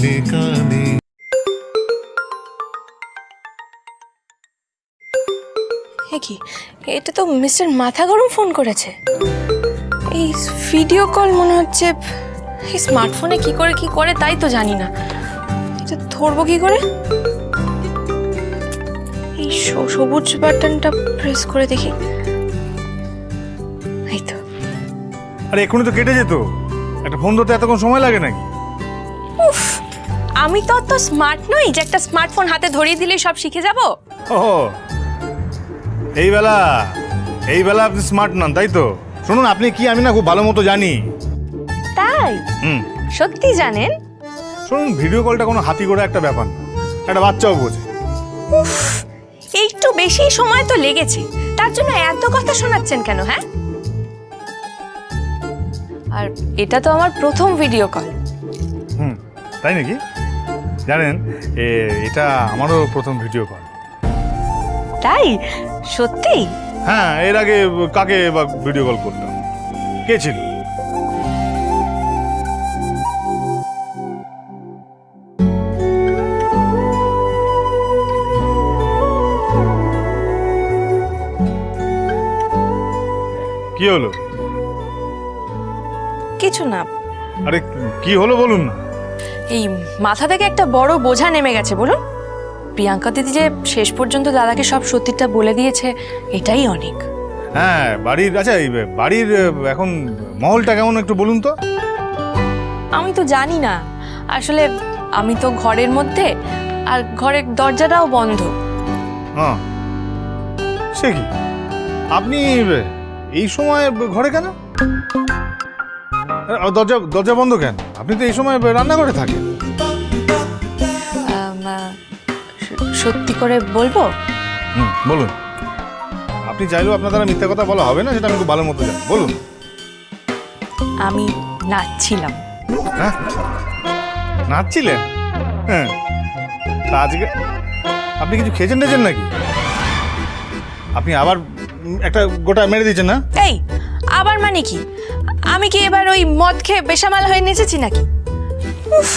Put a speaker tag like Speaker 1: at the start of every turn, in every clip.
Speaker 1: কানে কানে।
Speaker 2: কি? এটা তো মিস্টার মাথা গরম ফোন করেছে। এই ভিডিও কল মনে হচ্ছে এই স্মার্টফোনে কি করে কি করে তাই তো জানি না। এটা ধরবো কি করে? এই সবুজ বাটনটা প্রেস করে দেখি। এই তো।
Speaker 3: আরে এক্ষুনি তো কেটে যেত। একটা ফোন ধরতে এতক্ষণ সময় লাগে নাকি?
Speaker 2: উফ! আমি তো অত স্মার্ট নই যে একটা স্মার্টফোন হাতে ধরিয়ে দিলে সব শিখে যাব।
Speaker 3: ও এই বেলা এই বেলা আপনি স্মার্ট নন তাই তো? শুনুন আপনি কি আমি না খুব ভালো মতো জানি?
Speaker 2: তাই?
Speaker 3: হুম।
Speaker 2: সত্যি জানেন?
Speaker 3: শুনুন ভিডিও কলটা কোনো হাতি করে একটা ব্যাপার না। একটা বাচ্চাও বোঝে।
Speaker 2: একটু বেশি সময় তো লেগেছে। তার জন্য এত কথা শোনাচ্ছেন কেন হ্যাঁ? আর এটা তো আমার প্রথম ভিডিও কল
Speaker 3: হুম তাই নাকি? জানেন এটা আমারও প্রথম ভিডিও কল।
Speaker 2: তাই? সত্যি?
Speaker 3: হ্যাঁ এর আগে কাকে বা ভিডিও কল করতাম? কে ছিল? কি হলো?
Speaker 2: কিছু না।
Speaker 3: আরে কি হলো বলুন না।
Speaker 2: এই মাথা থেকে একটা বড় বোঝা নেমে গেছে বলুন। প্রিয়াঙ্কা দিদি যে শেষ পর্যন্ত দাদাকে সব সত্যিটা বলে দিয়েছে এটাই অনেক।
Speaker 3: হ্যাঁ বাড়ির আচ্ছা এই বাড়ির এখন মহলটা কেমন একটু বলুন তো?
Speaker 2: আমি তো জানি না। আসলে আমি তো ঘরের মধ্যে আর ঘরের দরজাটাও বন্ধ।
Speaker 3: হ্যাঁ। সে কি? আপনি এই সময় ঘরে কেন? দরজা দরজা বন্ধ কেন? আপনি তো এই সময় রান্নাঘরে থাকেন।
Speaker 2: সত্যি করে বলব?
Speaker 3: হুম বলুন। আপনি চাইলেও আপনার দ্বারা মিথ্যা কথা বলা হবে না সেটা আমি খুব ভালো মতো জানি। বলুন।
Speaker 2: আমি নাচছিলাম।
Speaker 3: হ্যাঁ? নাচছিলেন? হ্যাঁ। তা আজকে আপনি কিছু খেয়েছেন টেছেন নাকি? আপনি আবার একটা গোটা মেরে দিয়েছেন না?
Speaker 2: এই আবার মানে কি? আমি কি এবার ওই মদ খেয়ে বেসামাল হয়ে নেচেছি নাকি? উফ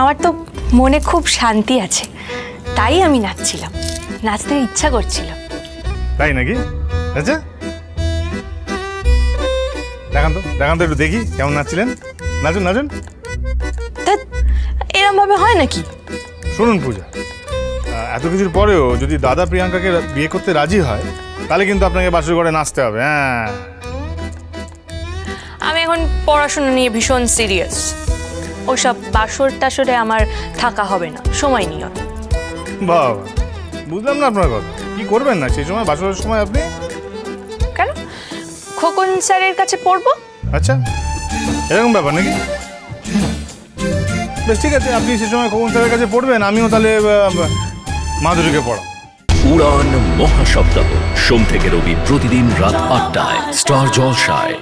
Speaker 2: আমার তো মনে খুব শান্তি আছে। তাই আমি নাচছিলাম। নাচতে ইচ্ছা করছিল।
Speaker 3: তাই নাকি? আচ্ছা। দেখান তো দেখান তো একটু দেখি কেমন নাচছিলেন? নাচুন নাচুন।
Speaker 2: এরম ভাবে হয় নাকি?
Speaker 3: শুনুন পূজা এত কিছুর পরেও যদি দাদা প্রিয়াঙ্কাকে বিয়ে করতে রাজি হয় তাহলে কিন্তু আপনাকে বাসর ঘরে নাচতে হবে হ্যাঁ।
Speaker 2: এখন পড়াশোনা নিয়ে ভীষণ সিরিয়াস ওইসব বাসর টাসরে আমার থাকা হবে না সময় নিয়ে
Speaker 3: বাবা বুঝলাম না আপনার কথা। কি করবেন না? সেই সময় বাসরের সময় আপনি?
Speaker 2: কেন? খোকন স্যারের কাছে পড়ব?
Speaker 3: আচ্ছা এরকম ব্যাপার নাকি? বেশ ঠিক আছে আপনি সে সময় খোকন স্যারের কাছে পড়বেন আমিও তাহলে মাধুরীকে পড়াবো।
Speaker 4: উড়ান মহাসপ্তাহ সোম থেকে রবি প্রতিদিন রাত আটটায় স্টার জলসায়।